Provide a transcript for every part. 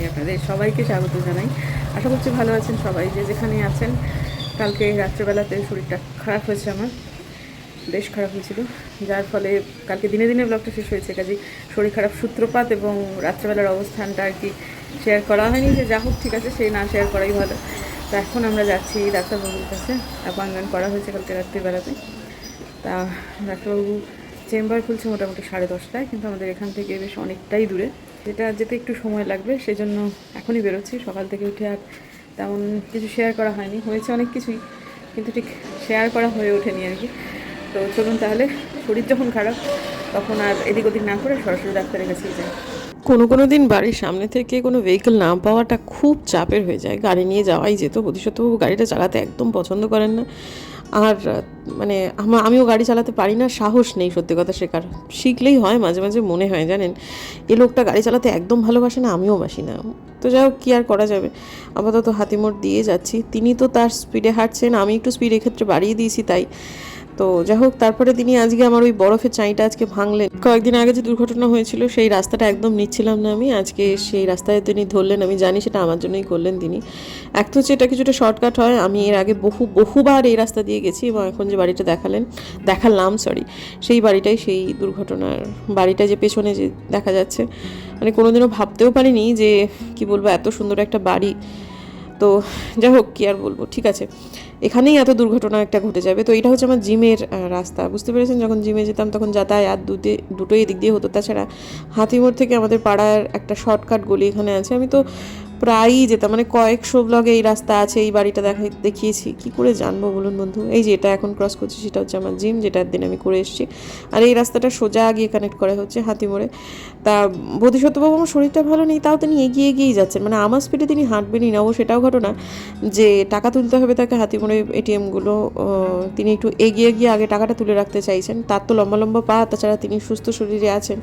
ব্লগে আপনাদের সবাইকে স্বাগত জানাই। আশা করছি ভালো আছেন সবাই। যে যেখানে আছেন, কালকে রাত্রেবেলাতে শরীরটা খারাপ হয়েছে আমার, বেশ খারাপ হয়েছিল। যার ফলে কালকে দিনে দিনে ব্লগটা শেষ হয়েছে। কাজে শরীর খারাপ সূত্রপাত এবং রাত্রেবেলার অবস্থানটা আর কি শেয়ার করা হয়নি। যে যা হোক, ঠিক আছে সেই না শেয়ার করাই ভালো। তো এখন আমরা যাচ্ছি ডাক্তারবাবুর কাছে। অ্যাপয়েন্টমেন্ট করা হয়েছে কালকে রাত্রিবেলাতে। তা ডাক্তারবাবু চেম্বার খুলছে মোটামুটি সাড়ে দশটায়, কিন্তু আমাদের এখান থেকে বেশ অনেকটাই দূরে। যেটা যেতে একটু সময় লাগবে, সেজন্য এখনই বেরোচ্ছি। সকাল থেকে উঠে আর তেমন কিছু শেয়ার করা হয়নি। হয়েছে অনেক কিছুই, কিন্তু ঠিক শেয়ার করা হয়ে ওঠেনি আর কি। তো চলুন তাহলে, শরীর যখন খারাপ, তখন আর এদিক ওদিক না করে সরাসরি ডাক্তারের কাছেই যাই। কোনো কোনো দিন বাড়ির সামনে থেকে কোনো ভেহিকেল না পাওয়াটা খুব চাপের হয়ে যায়। গাড়ি নিয়ে যাওয়াই যেত। প্রতিশতবাবু গাড়িটা চালাতে একদম পছন্দ করেন না। আর মানে আমা- আমিও গাড়ি চালাতে পারি না, সাহস নেই সত্যি কথা শেখার। শিখলেই হয় মাঝে মাঝে, মনে হয় জানেন? এ লোকটা গাড়ি চালাতে একদম ভালোবাসে না, আমিও বাসি না। তো যাই হোক, কী আর করা যাবে? আপাতত হাতিমোড় দিয়ে যাচ্ছি। তিনি তো তার স্পিডে হাঁটছেন, আমি একটু স্পিড এক্ষেত্রে বাড়িয়ে দিয়েছি তাই। তো যাই হোক তারপরে তিনি আজকে আমার ওই বরফের চাঁইটা আজকে ভাঙলেন কয়েকদিন আগে যে দুর্ঘটনা হয়েছিল, সেই রাস্তাটা একদম নিচ্ছিলাম না আমি। আজকে সেই রাস্তায় তিনি ধরলেন, আমি জানি সেটা আমার জন্যই করলেন তিনি। এক তো হচ্ছে এটা কিছুটা শর্টকাট হয়, আমি এর আগে বহু, বহুবার এই রাস্তা দিয়ে গেছি এবং এখন যে বাড়িটা দেখালেন, দেখালাম সরি সেই বাড়িটাই সেই দুর্ঘটনার বাড়িটা যে পেছনে যে দেখা যাচ্ছে। মানে কোনোদিনও ভাবতেও পারিনি যে, কি বলব, এত সুন্দর একটা বাড়ি। তো যাই হোক, কী আর বলব, ঠিক আছে। এখানেই এত দুর্ঘটনা একটা ঘটে যাবে। তো এটা হচ্ছে আমার জিমের রাস্তা। বুঝতে পেরেছেন? যখন জিমে যেতাম তখন যাতায়াত দুটি, দুটোই দিক দিয়ে হতো। তাছাড়া হাতিমোড় থেকে আমাদের পাড়ার একটা শর্টকাট গলি এখানে আছে। আমি তো প্রায়ই যেতাম। মানে কয়েকশো ব্লগে এই রাস্তা আছে, এই বাড়িটা দেখা দেখিয়েছি। কি করে জানব বলুন বন্ধু? এই যে এটা এখন ক্রস করছি, সেটা হচ্ছে আমার জিম যেটা একদিন আমি করে এসেছি। আর এই রাস্তাটা সোজা গিয়ে কানেক্ট করা হচ্ছে হাতিমোড়ে তা বোধিসত্ত্ববাবু আমার শরীরটা ভালো নেই, তাও তিনি এগিয়ে এগিয়েই যাচ্ছেন। মানে আমার স্পিডে তিনি হাঁটবেনই না ও সেটাও ঘটনা যে টাকা তুলতে হবে তাকে হাতিমোড়ে এটিএমগুলো তিনি একটু এগিয়ে গিয়ে আগে টাকাটা তুলে রাখতে চাইছেন। তার তো লম্বা লম্বা পা, তাছাড়া তিনি সুস্থ শরীরে আছেন।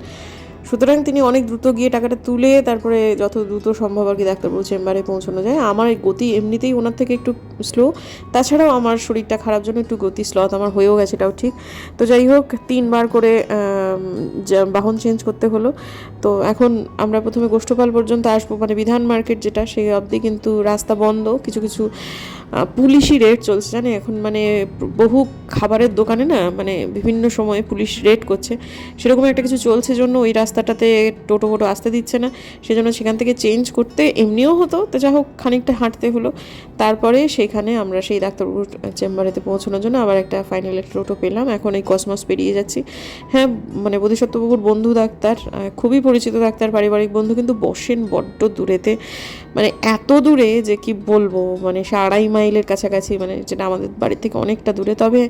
সুতরাং তিনি অনেক দ্রুত গিয়ে টাকাটা তুলে তারপরে যত দ্রুত সম্ভব আর কি ডাক্তারবাবু চেম্বারে পৌঁছানো যায়। আমার এই গতি এমনিতেই ওনার থেকে একটু স্লো। তাছাড়াও আমার শরীরটা খারাপ জন্য একটু গতি স্লথ আমার হয়েও গেছে, এটাও ঠিক। তো যাই হোক, তিনবার করে বাহন চেঞ্জ করতে হলো। তো এখন আমরা প্রথমে গোষ্ঠপাল পর্যন্ত আসব। মানে বিধান মার্কেট যেটা, সেই অবধি কিন্তু রাস্তা বন্ধ। কিছু কিছু পুলিশি রেড চলছে জানে এখন মানে বহু খাবারের দোকানে না মানে বিভিন্ন সময়ে পুলিশ রেড করছে। সেরকম একটা কিছু চলছে জন্য ওই রাস্তাটাতে টোটো ফোটো আসতে দিচ্ছে না। সেজন্য সেখান থেকে চেঞ্জ করতে এমনিও হতো, তো যা হোক খানিকটা হাঁটতে হলো। তারপরে সেখানে আমরা সেই ডাক্তারবাবুর চেম্বারেতে পৌঁছানোর জন্য আবার একটা ফাইনাল একটা টোটো পেলাম। এখন এই কসমস পেরিয়ে যাচ্ছি। হ্যাঁ মানে বোধিসত্ত্ববাবুর বন্ধু ডাক্তার খুবই পরিচিত ডাক্তার, পারিবারিক বন্ধু, কিন্তু বসেন বড্ড দূরেতে। মানে এত দূরে যে কি বলব মানে সে আড়াই মাইলের কাছাকাছি মানে যেটা আমাদের বাড়ির থেকে অনেকটা দূরে। তবে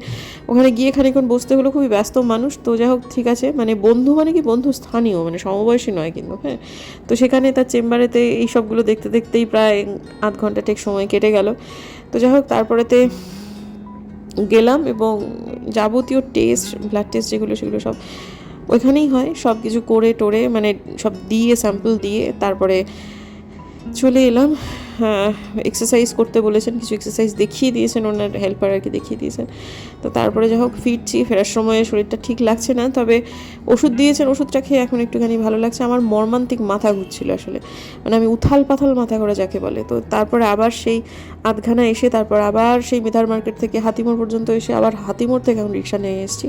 ওখানে গিয়ে খানিক্ষণ বসতে হলো, খুবই ব্যস্ত মানুষ। তো যাই হোক, ঠিক আছে। মানে বন্ধু মানে কি? বন্ধু স্থানীয় মানে সমবয়সী নয় কিন্তু হ্যাঁ। তো সেখানে তার চেম্বারেতে এই সবগুলো দেখতে দেখতেই প্রায় আধ ঘণ্টা ঠিক সময় কেটে গেল। তো যাই হোক, তারপরেতে গেলাম এবং যাবতীয় টেস্ট, ব্লাড টেস্ট যেগুলো সেগুলো সব ওইখানেই হয়। সব কিছু করে টোরে মানে সব দিয়ে, স্যাম্পল দিয়ে তারপরে চলে এলাম। এক্সারসাইজ করতে বলেছেন, কিছু এক্সারসাইজ দেখিয়ে দিয়েছেন, ওনার হেল্পার আর কি দেখিয়ে দিয়েছেন। তো তারপরে যা হোক, ফিরছি, ফেরার সময় শরীরটা ঠিক লাগছে না, তবে ওষুধ দিয়েছেন, ওষুধটা খেয়ে এখন একটুখানি ভালো লাগছে। আমার মর্মান্তিক মাথা ঘুরছিল আসলে মানে আমি উথাল পাথাল মাথা করে যাকে বলে। তো তারপরে আবার সেই আধখানা এসে, তারপর আবার সেই মিথার মার্কেট থেকে হাতিমোড় পর্যন্ত এসে আবার হাতিমোড় থেকে এখন রিক্সা নিয়ে এসেছি।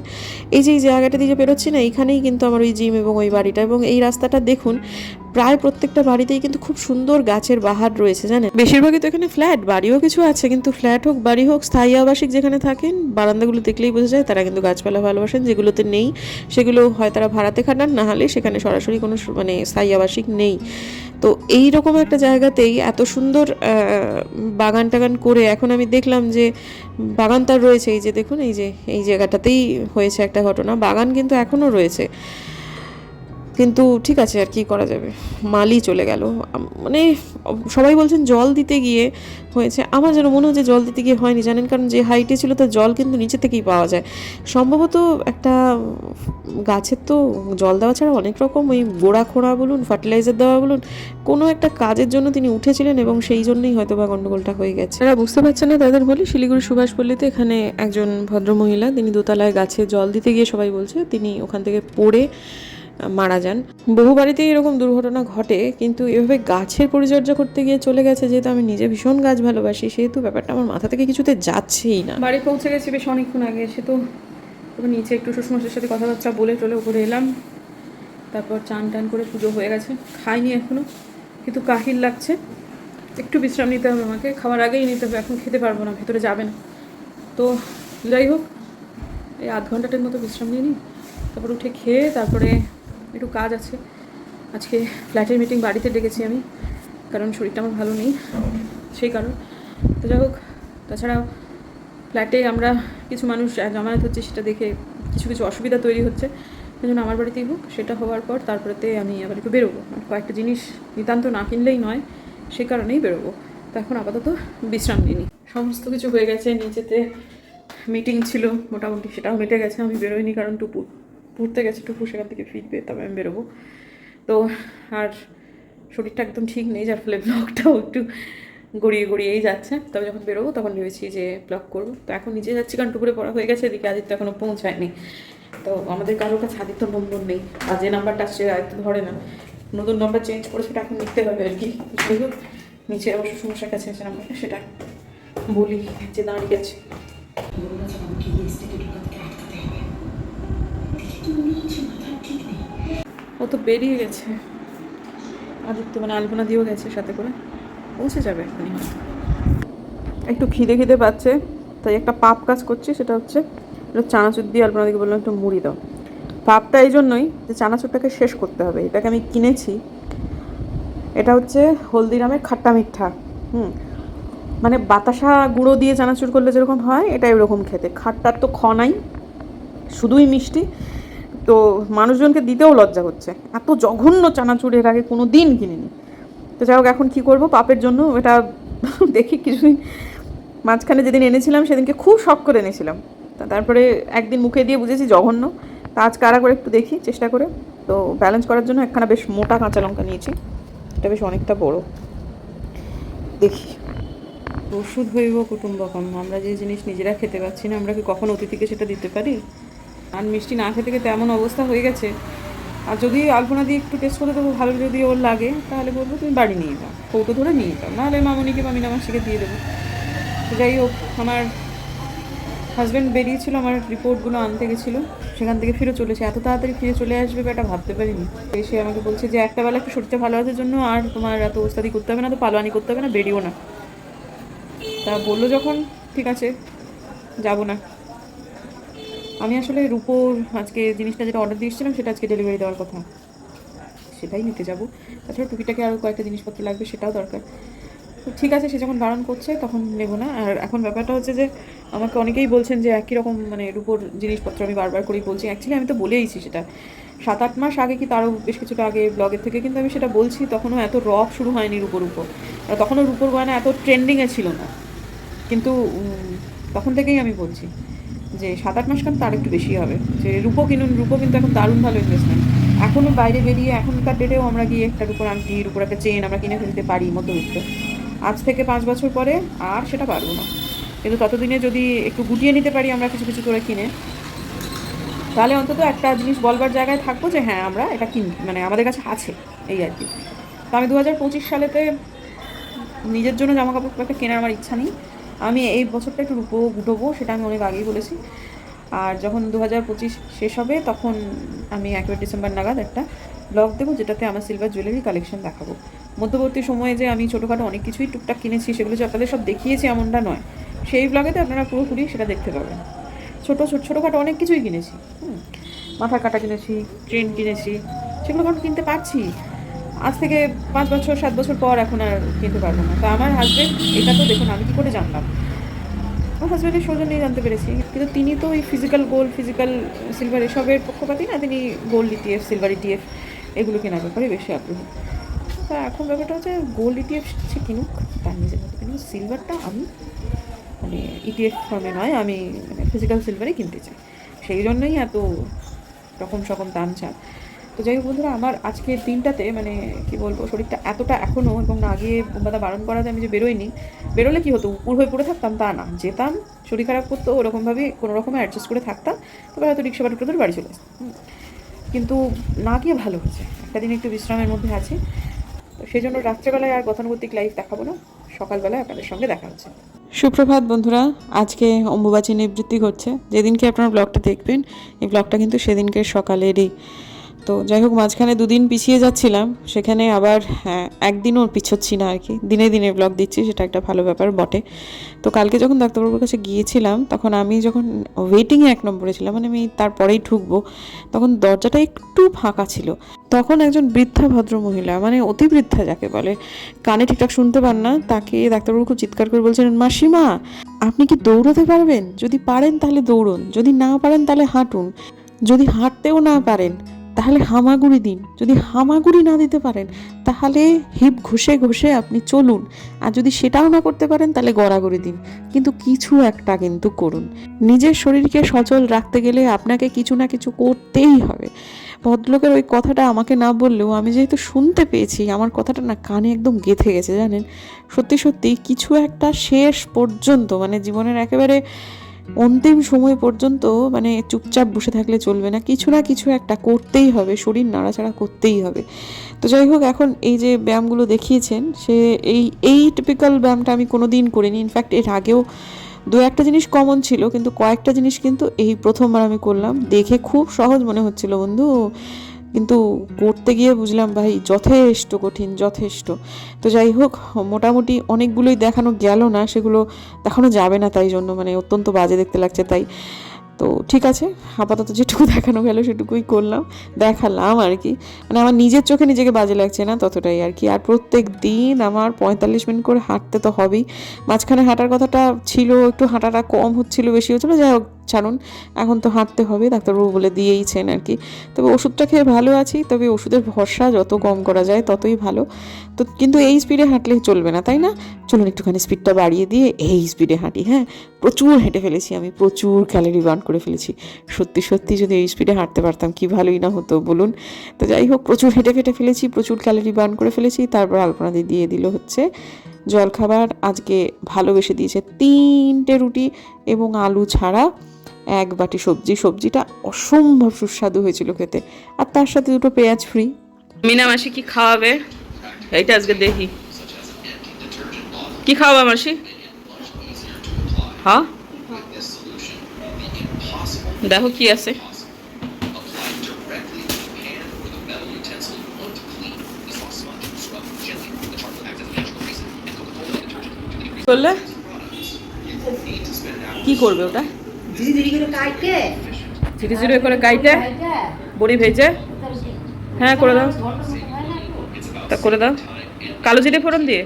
এই যে, এই জায়গাটা দিয়ে বেরোচ্ছি না, এইখানেই কিন্তু আমার ওই জিম এবং ওই বাড়িটা। এবং এই রাস্তাটা দেখুন, প্রায় প্রত্যেকটা বাড়িতেই কিন্তু খুব সুন্দর গাছের বাহার রয়েছে জানেন? বেশিরভাগই তো এখানে ফ্ল্যাট, বাড়িও কিছু আছে, কিন্তু ফ্ল্যাট হোক, বাড়ি হোক, স্থায়ী আবাসিক যেখানে থাকেন, বারান্দাগুলো দেখলেই বোঝা যায় তারা কিন্তু গাছপালা ভালোবাসেন, যেগুলোতে নেই, সেগুলো হয় তারা ভাড়াতে খাটান, না হলে সেখানে সরাসরি কোনো মানে স্থায়ী আবাসিক নেই। তো এই রকম একটা জায়গাতেই এত সুন্দর বাগান টাগান করে এখন আমি দেখলাম যে বাগান তার রয়েছে, এই যে দেখুন, এই যে, এই জায়গাটাতেই হয়েছে একটা ঘটনা। বাগান কিন্তু এখনও রয়েছে। কিন্তু ঠিক আছে, আর কি করা যাবে? মালই চলে গেল। মানে সবাই বলছেন জল দিতে গিয়ে হয়েছে। আমার যেন মনে হচ্ছে জল দিতে গিয়ে হয়নি। জানেন, কারণ যে হাইটে ছিল তো জল কিন্তু নিচে থেকেই পাওয়া যায়। সম্ভবত একটা গাছের তো জল দেওয়া ছাড়া অনেক রকম ওই গোড়া খোঁড়া বলুন, ফার্টিলাইজার দেওয়া বলুন, কোনো একটা কাজের জন্য তিনি উঠেছিলেন এবং সেই জন্যই হয়তো বা গণ্ডগোলটা হয়ে গেছে। যারা বুঝতে পারছেন না তাদের বলি। শিলিগুড়ি সুভাষপল্লীতে এখানে একজন ভদ্রমহিলা, তিনি দোতলায় গাছে জল দিতে গিয়ে সবাই বলছে, তিনি ওখান থেকে পড়ে মারা যান। বহু বাড়িতেই এরকম দুর্ঘটনা ঘটে, কিন্তু এভাবে গাছের পরিচর্যা করতে গিয়ে চলে গেছে, যেহেতু আমি নিজে ভীষণ গাছ ভালোবাসি, সেহেতু ব্যাপারটা আমার মাথা থেকে কিছুতে যাচ্ছেই না। বাড়ি পৌঁছে গেছি বেশ অনেকক্ষণ আগে এসে তো নিচে একটু শ্বশুরমশাইয়ের সাথে কথাবার্তা বলে টলে উপরে এলাম। তারপর চান টান করে পুজো হয়ে গেছে, খাইনি এখনও, কিন্তু কাহিল লাগছে। একটু বিশ্রাম নিতে হবে আমাকে, খাওয়ার আগেই নিতে হবে, এখন খেতে পারব না, ভেতরে যাবে না। তো যাই হোক, এই আধ ঘন্টাটার মতো বিশ্রাম নিয়ে নিই, তারপর উঠে খেয়ে, তারপরে একটু কাজ আছে। আজকে ফ্ল্যাটের মিটিং বাড়িতে ডেকেছি আমি, কারণ শরীরটা আমার ভালো নেই সেই কারণ। তো যাই হোক তাছাড়াও ফ্ল্যাটে আমরা কিছু মানুষ জমায়েত হচ্ছে সেটা দেখে কিছু কিছু অসুবিধা তৈরি হচ্ছে। সেই জন্য আমার বাড়িতেই হোক, সেটা হওয়ার পর তারপরেতে আমি আবার একটু বেরোবো। কয়েকটা জিনিস নিতান্ত না কিনলেই নয় সেই কারণেই বেরোবো। তো এখন আপাতত বিশ্রাম নিই সমস্ত কিছু হয়ে গেছে, নিচেতে মিটিং ছিল, মোটামুটি সেটাও মিটে গেছে, আমি বেরোইনি কারণ টুপু। পড়তে গেছে টুপু সেখান থেকে ফিরবে তবে আমি বেরোবো। তো আর শরীরটা একদম ঠিক নেই, যার ফলে ব্লগটাও একটু গড়িয়ে গড়িয়েই যাচ্ছে। তবে যখন বেরোবো তখন ভেবেছি যে ব্লগ করব। তো এখন নিজে যাচ্ছি, কারণ টুকুরে পড়া হয়ে গেছে, এদিকে আদিত্য এখনও পৌঁছায়নি। তো আমাদের কারোর কাছে আদিত্য নম্বর নেই, আর যে নাম্বারটা আসছে আদিত্য ধরে না। নতুন নাম্বার চেঞ্জ করে সেটা এখন লিখতে হবে আর কি। নিচে অবশ্য সমস্যার কাছে আছে নাম্বারটা, সেটা বলি যে দাঁড়িয়ে আছে ও তো বেরিয়ে গেছে। আদিত্য মানে আলপনা দিয়েও গেছে সাথে করে। পৌঁছে যাবে এখনই একটু খিদে খিদে পাচ্ছে, তাই একটা পাপ কাজ করছি, সেটা হচ্ছে একটু চানাচুর দিয়ে আলপনা দিকে বললাম একটু মুড়ি দাও। পাপটা এই জন্যই যে চানাচুরটাকে শেষ করতে হবে। এটাকে আমি কিনেছি। এটা হচ্ছে হলদিরামের খাট্টা মিঠা। হুম। মানে বাতাসা গুঁড়ো দিয়ে চানাচুর করলে যেরকম হয় এটা এরকম খেতে। খাট্টার তো খ নাই। শুধুই মিষ্টি। তো মানুষজনকে দিতেও লজ্জা হচ্ছে। এত জঘন্য চানাচুর এর আগে কোনো দিন কিনিনি। তো যাই হোক, এখন কী করব? পাপের জন্য এটা দেখি কিছুদিন। মাঝখানে যেদিন এনেছিলাম, সেদিনকে খুব শখ করে এনেছিলাম। তারপরে একদিন মুখে দিয়ে বুঝেছি জঘন্য। তা আজ কারা করে একটু দেখি, চেষ্টা করে। তো ব্যালেন্স করার জন্য একখানা বেশ মোটা কাঁচা লঙ্কা নিয়েছি। এটা বেশ অনেকটা বড়। দেখি। ওষুধ হইব কুটুম্বকম আমরা যে জিনিস নিজেরা খেতে পাচ্ছি না, আমরা কি কখন অতিথিকে সেটা দিতে পারি? আর মিষ্টি না খেতে খেতে এমন অবস্থা হয়ে গেছে। আর যদি আলপনা দিয়ে একটু টেস্ট করে দেবো, ভালো যদি ওর লাগে, তাহলে বলব তুমি বাড়ি নিয়ে যাও, কৌটো ধরে নিয়ে যাও, নাহলে মামনিকে মামিনা শিখে দিয়ে দেবো। তো যাই হোক, আমার হাজব্যান্ড বেরিয়েছিল, আমার রিপোর্টগুলো আনতে গেছিল, সেখান থেকে ফিরে চলেছে। এত তাড়াতাড়ি ফিরে চলে আসবে এটা ভাবতে পারিনি। এসে আমাকে বলছে যে, একটা বেলা একটু শরীরটা ভালো আসার জন্য আর তোমার এত ওস্তাদি করতে হবে না, তো পালোয়ানি করতে হবে না, বেরিও না। তা বলল যখন, ঠিক আছে, যাব না। আমি আসলে রূপোর আজকে জিনিসটা যেটা অর্ডার দিয়েছিলাম, সেটা আজকে ডেলিভারি দেওয়ার কথা। সেটাই নিতে যাব। তাছাড়া টুকিটাকে আরও কয়েকটা জিনিসপত্র লাগবে, সেটাও দরকার। তো ঠিক আছে, সে যখন বারণ করছে, তখন নেব না। আর এখন ব্যাপারটা হচ্ছে যে, আমাকে অনেকেই বলছেন যে একই রকম মানে রূপোর জিনিসপত্র আমি বারবার করেই বলছি। অ্যাকচুয়ালি আমি তো বলেইছি সেটা। সাত আট মাস আগে কি তারও বেশ কিছুটা আগে ব্লগের থেকে, কিন্তু আমি সেটা বলছি, তখনও এত রক শুরু হয়নি রূপোর উপর। আর তখনও রূপোর গয়না এত ট্রেন্ডিংয়ে ছিল না। কিন্তু তখন থেকেই আমি বলছি। যে সাত আট মাস কেন তার একটু বেশি হবে। যে রূপো কিনুন, রূপো কিন্তু এখন দারুণ ভালো ইনভেস্টমেন্ট এখনও বাইরে বেরিয়ে এখনকার ডেটেও আমরা গিয়ে একটা রূপোর আংটি রূপোর একটা চেন আমরা কিনে ফেলতে পারি মধ্যবিত্ত। আজ থেকে পাঁচ বছর পরে আর সেটা পারব না। কিন্তু ততদিনে যদি একটু গুটিয়ে নিতে পারি আমরা কিছু কিছু করে কিনে, তাহলে অন্তত একটা জিনিস বলবার জায়গায় থাকব যে হ্যাঁ আমরা এটা কিন মানে আমাদের কাছে আছে এই আর কি। তো আমি দু হাজার পঁচিশ সালেতে নিজের জন্য জামা কাপড় একটা কেনার আমার ইচ্ছা নেই। আমি এই বছরটা একটু রূপো গুটোবো সেটা আমি অনেক আগেই বলেছি। আর যখন দু হাজার পঁচিশ শেষ হবে, তখন আমি একেবারে ডিসেম্বর নাগাদ একটা ব্লগ দেবো, যেটাতে আমার সিলভার জুয়েলারি কালেকশন দেখাবো। মধ্যবর্তী সময়ে যে আমি ছোটোখাটো অনেক কিছুই টুকটাক কিনেছি, সেগুলো যে আপনাদের সব দেখিয়েছি এমনটা নয়। সেই ব্লগেতে আপনারা পুরোপুরি সেটা দেখতে পাবেন। ছোটো ছোটো ছোটোখাটো অনেক কিছুই কিনেছি, হুম। মাথার কাটা কিনেছি ট্রেন কিনেছি, সেগুলো কিনতে পারছি। আজ থেকে পাঁচ বছর, সাত বছর পর এখন আর কিনতে পারব না। তো আমার হাজব্যান্ড এটা তো দেখুন, আমি কী করে জানলাম? আমার হাজব্যান্ডের সৌজন্যেই জানতে পেরেছি। কিন্তু তিনি তো ওই ফিজিক্যাল গোল্ড ফিজিক্যাল সিলভার এসবের পক্ষপাতী না, তিনি গোল্ড ইটিএফ সিলভার ইটিএফ এগুলো কেনার ব্যাপারে বেশি আগ্রহী। তা এখন ব্যাপারটা হচ্ছে গোল্ড ইটিএফ সে কিনুক, তার নিজের মতো কিন্তু সিলভারটা আমি মানে ইটিএফ ফর্মে নয়, আমি মানে ফিজিক্যাল সিলভারই কিনতে চাই। সেই জন্যই এত রকম সকম দাম চান তো যাই হোক বন্ধুরা, আমার আজকের দিনটাতে মানে কি বলব, শরীরটা এতটা এখনও এবং না গিয়ে বোম্বাদা বারণ করাতে আমি যে বেরোইনি, বেরোলে কি হতো? উপুর হয়ে পড়ে থাকতাম? তা না, যেতাম, শরীর খারাপ করতো ওরকমভাবে কোনো রকমে অ্যাডজাস্ট করে থাকতাম তবে হয়তো রিক্সা বা টোটো ধরে বাড়ি চলে কিন্তু না গিয়ে ভালো হচ্ছে একটা দিন একটু বিশ্রামের মধ্যে আছি, তো সেই জন্য রাত্রেবেলায় আর গতানুগতিক লাইফ দেখাবো না, সকালবেলায় আপনাদের সঙ্গে দেখা হচ্ছে। সুপ্রভাত বন্ধুরা, আজকে অম্বুবাচী নিবৃত্তি ঘটছে। যেদিনকে আপনারা ব্লগটা দেখবেন, এই ব্লগটা কিন্তু সেদিনকে সকালেরই। তো যাই হোক মাঝখানে দুদিন পিছিয়ে যাচ্ছিলাম। সেখানে আবার হ্যাঁ, একদিনও পিছোচ্ছি না আর কি। দিনে দিনে ব্লগ দিচ্ছি সেটা একটা ভালো ব্যাপার বটে। তো কালকে যখন ডাক্তারবাবুর কাছে গিয়েছিলাম তখন আমি যখন ওয়েটিংয়ে এক নম্বরে ছিলাম মানে আমি তারপরেই ঢুকবো তখন দরজাটা একটু ফাঁকা ছিল। তখন একজন বৃদ্ধা ভদ্র মহিলা মানে অতি বৃদ্ধা যাকে বলে কানে ঠিকঠাক শুনতে পান না তাকে ডাক্তারবাবু খুব চিৎকার করে বলছিলেন মাসিমা আপনি কি দৌড়াতে পারবেন? যদি পারেন তাহলে দৌড়ুন যদি না পারেন তাহলে হাঁটুন। যদি হাঁটতেও না পারেন তাহলে হামাগুড়ি দিন। যদি হামাগুড়ি না দিতে পারেন, তাহলে হিপ ঘষে ঘষে আপনি চলুন। আর যদি সেটাও না করতে পারেন, তাহলে গড়াগড়ি দিন। কিন্তু কিছু একটা কিন্তু করুন। নিজের শরীরকে সচল রাখতে গেলে আপনাকে কিছু না কিছু করতেই হবে। ভদ্রলোকের ওই কথাটা আমাকে না বললেও আমি যেহেতু শুনতে পেয়েছি, আমার কথাটা না কানে একদম গেথে গেছে, জানেন? সত্যি সত্যি কিছু একটা শেষ পর্যন্ত মানে জীবনের একেবারে অন্তিম সময় পর্যন্ত মানে চুপচাপ বসে থাকলে চলবে না। কিছু না কিছু একটা করতেই হবে, শরীর নাড়াচাড়া করতেই হবে। তো যাই হোক, এখন এই যে ব্যায়ামগুলো দেখিয়েছেন, সে এই এই টিপিক্যাল ব্যায়ামটা আমি কোনো দিন করিনি ইনফ্যাক্ট এর আগেও দু একটা জিনিস কমন ছিল, কিন্তু কয়েকটা জিনিস কিন্তু এই প্রথমবার আমি করলাম। দেখে খুব সহজ মনে হচ্ছিল, বন্ধু। কিন্তু করতে গিয়ে বুঝলাম, ভাই, যথেষ্ট কঠিন, যথেষ্ট। তো যাই হোক, মোটামুটি অনেকগুলোই দেখানো গেল না, সেগুলো দেখানো যাবে না তাই জন্য মানে অত্যন্ত বাজে দেখতে লাগছে তাই। তো ঠিক আছে, আপাতত যেটুকু দেখানো গেল সেটুকুই করলাম, দেখালাম আর কি। মানে আমার নিজের চোখে নিজেকে বাজে লাগছে না ততটাই আর কি। আর প্রত্যেক দিন আমার পঁয়তাল্লিশ মিনিট করে হাঁটতে তো হবেই। মাঝখানে হাঁটার কথাটা ছিল, একটু হাঁটাটা কম হচ্ছিল, বেশি হচ্ছিল, যাই হোক ছাড়ুন এখন তো হাঁটতে হবে, ডাক্তারবাবু বলে দিয়েইছেন আর কি। তবে ওষুধটা খেয়ে ভালো আছি, তবে ওষুধের ভরসা যত কম করা যায় ততই ভালো। তো কিন্তু এই স্পিডে হাঁটলে চলবে না, তাই না? চলুন একটুখানি স্পিডটা বাড়িয়ে দিয়ে এই স্পিডে হাঁটি হ্যাঁ? প্রচুর হেঁটে ফেলেছি আমি, প্রচুর ক্যালোরি বার্ন করে ফেলেছি। সত্যি সত্যি যদি এই স্পিডে হাঁটতে পারতাম কি ভালোই না হতো, বলুন। তো যাই হোক, প্রচুর হেঁটে ফেটে ফেলেছি, প্রচুর ক্যালোরি বার্ন করে ফেলেছি, তারপর আলপনাদি দিয়ে দিল হচ্ছে জলখাবার। আজকে ভালোবেসে দিয়েছে তিনটে রুটি এবং আলু ছাড়া। এক বাটি সবজি, সবজিটা অসম্ভব সুস্বাদু হয়েছিল খেতে। আর তার সাথে দুটো পেঁয়াজ ফ্রি মিনা মাসি কি খাওয়াবে? এইটা আজকে দেখি। কি খাওয়াবে মাসি? হ্যাঁ? দেখো কি আছে। করলে কি করবে ওটা? ঝিরি ঝিরি করে কাইটে? বড়ি ভেজে? হ্যাঁ করে দাও। তা করে দাও। কালো জিরে ফোড়ন দিয়ে?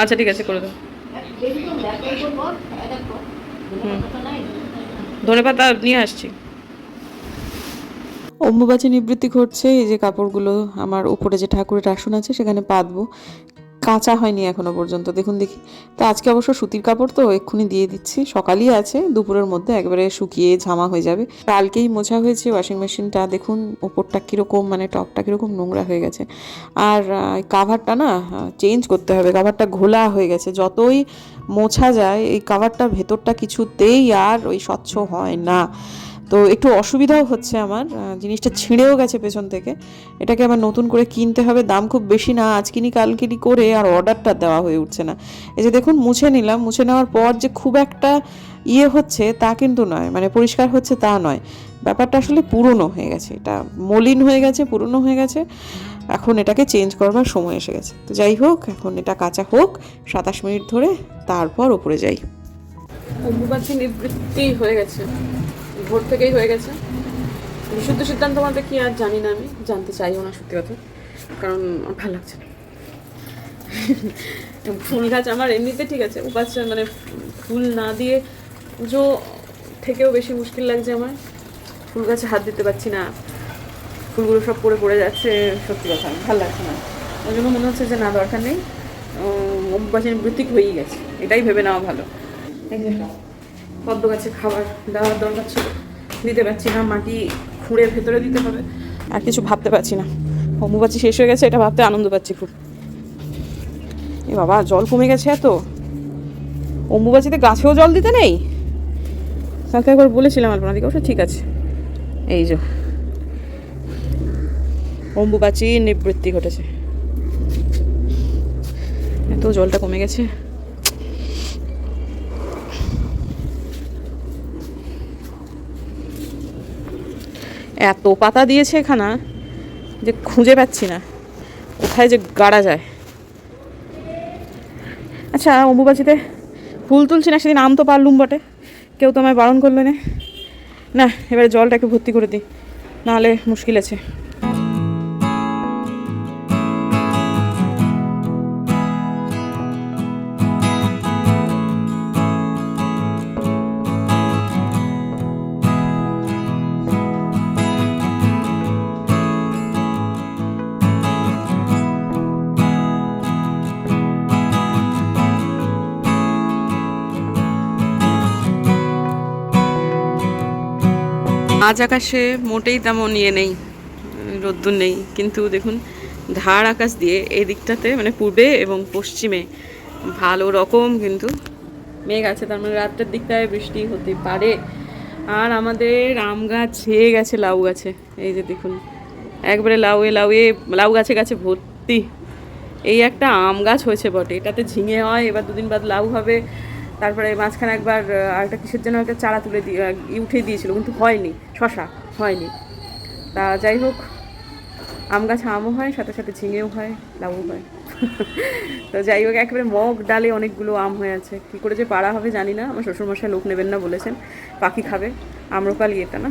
আচ্ছা ঠিক আছে, করে দাও। ধনে পাতা নিয়ে আসছি। অম্বুবাচী নিবৃত্তি ঘটছে। এই যে কাপড়গুলো আমার উপরে যে ঠাকুরের আসন আছে, সেখানে পাতবো। কাঁচা হয়নি এখনও পর্যন্ত। দেখুন দেখি। তা আজকে অবশ্য সুতির কাপড় তো এক্ষুনি দিয়ে দিচ্ছি। সকালই আছে, দুপুরের মধ্যে একবারে শুকিয়ে ঝামা হয়ে যাবে। কালকেই মোছা হয়েছে ওয়াশিং মেশিনটা দেখুন ওপরটা কীরকম মানে টপটা কীরকম নোংরা হয়ে গেছে। আর কাভারটা না চেঞ্জ করতে হবে। কাভারটা ঘোলা হয়ে গেছে। যতই মোছা যায়, এই কাভারটার ভেতরটা কিছুতেই আর ওই স্বচ্ছ হয় না। তো একটু অসুবিধাও হচ্ছে আমার জিনিসটা ছিঁড়েও গেছে পেছন থেকে। এটাকে আবার নতুন করে কিনতে হবে, দাম খুব বেশি না আজ কিনি কাল কিনি করে আর অর্ডারটা দেওয়া হয়ে উঠছে না। এই যে দেখুন, মুছে নিলাম, মুছে নেওয়ার পর যে খুব একটা ইয়ে হচ্ছে তা কিন্তু নয় মানে পরিষ্কার হচ্ছে তা নয়। ব্যাপারটা আসলে পুরনো হয়ে গেছে, এটা মলিন হয়ে গেছে, পুরনো হয়ে গেছে। এখন এটাকে চেঞ্জ করবার সময় এসে গেছে। তো যাই হোক, এখন এটা কাঁচা হোক, সাতাশ মিনিট ধরে তারপর ওপরে যাই। অম্বুবাচী নিবৃত্তি হয়ে গেছে। ভোর থেকেই হয়ে গেছে। বিশুদ্ধ সিদ্ধান্ত মতে কি আর জানি না আমি, জানতে চাইও না সত্যি কথা, কারণ ভালো লাগছে না। ফুল গাছ আমার এমনিতে ঠিক আছে, উপাস মানে ফুল না দিয়ে পুজো থেকেও বেশি মুশকিল লাগছে আমার। ফুল গাছে হাত দিতে পারছি না, ফুলগুলো সব পড়ে পড়ে যাচ্ছে, সত্যি কথা, ভালো লাগছে না। ওই জন্য মনে হচ্ছে যে না, দরকার নেই। অম্বুবাচী নিবৃত্তি হয়েই গেছে, এটাই ভেবে নেওয়া ভালো। পদ্ম গাছে খাবার দেওয়ার দরকার ছিল। দিতে পারছি না, মাটি খুঁড়ে ভেতরে দিতে হবে। আর কিছু ভাবতে পারছি না। অম্বুবাচী শেষ হয়ে গেছে, এটা ভাবতে আনন্দ পাচ্ছি খুব। এ বাবা, জল কমে গেছে এত? অম্বুবাচীতে গাছেও জল দিতে নেই? তাকে একবার বলেছিলাম আপনাদেরকে ওটা ঠিক আছে। এই যে অম্বুবাচী নিবৃত্তি ঘটেছে। এত জলটা কমে গেছে। এত পাতা দিয়েছে এখানা যে খুঁজে পাচ্ছি না। কোথায় যে গাড়া যায়। আচ্ছা অম্বুবাচিতে ফুল তুলছি না, সেদিন আম তো পারলুম বটে। কেউ তো আমায় বারণ করল না। না, এবারে জলটা একটু ভর্তি করে দিই। নাহলে মুশকিল আছে। আজ আকাশে মোটেই তেমন ইয়ে নেই, রোদ্দুর নেই। কিন্তু দেখুন, ধার আকাশ দিয়ে এই দিকটাতে মানে পূর্বে এবং পশ্চিমে ভালো রকম কিন্তু মেঘ আছে। তার মানে রাত্রের দিকটায় বৃষ্টি হতে পারে। আর আমাদের আম গাছ ছেয়ে গেছে লাউ গাছে। এই যে দেখুন, একবারে লাউয়ে লাউয়ে, লাউ গাছে গাছে ভর্তি। এই একটা আম গাছ হয়েছে বটে। এটাতে ঝিঙে হয়, এবার দুদিন বাদ লাউ হবে। তারপরে মাঝখানে একবার আর আরেকটা কিসের জন্য একটা চারা তুলে দিয়ে উঠিয়ে দিয়েছিল, কিন্তু হয়নি, শশা হয়নি। তা যাই হোক, আম গাছ আমও হয়, সাথে সাথে ঝিঙেও হয়, লাউও হয়। তো যাই হোক, একেবারে মগ ডালে অনেকগুলো আম হয়ে আছে। কী করে যে পাড়া হবে জানি না, আমার শ্বশুরমশাই লোক নেবেন না বলেছেন, পাখি খাবে, আম্রপালি এটা না?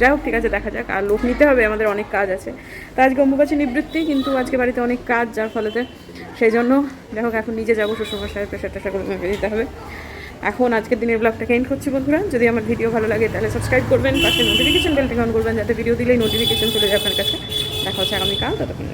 যাই হোক, ঠিক আছে, দেখা যাক। আর লোক নিতে হবে, আমাদের অনেক কাজ আছে। তো আজকে অম্বুবাচী নিবৃত্তি, কিন্তু আজকে বাড়িতে অনেক কাজ, যার ফলেতে সেই জন্য দেখো এখন নিজে যাব শ্বশুরমশাইয়ের প্রেশার টেশার করে দিতে হবে। এখন আজকের দিনের ব্লগটাকে এন্ড করছি বন্ধুরা। যদি আমার ভিডিও ভালো লাগে, তাহলে সাবস্ক্রাইব করবেন, পাশে নোটিফিকেশন বেলটা অন করবেন, যাতে ভিডিও দিলেই নোটিফিকেশন চলে যায় আপনার কাছে। দেখা হচ্ছে আগামীকাল, ততক্ষণ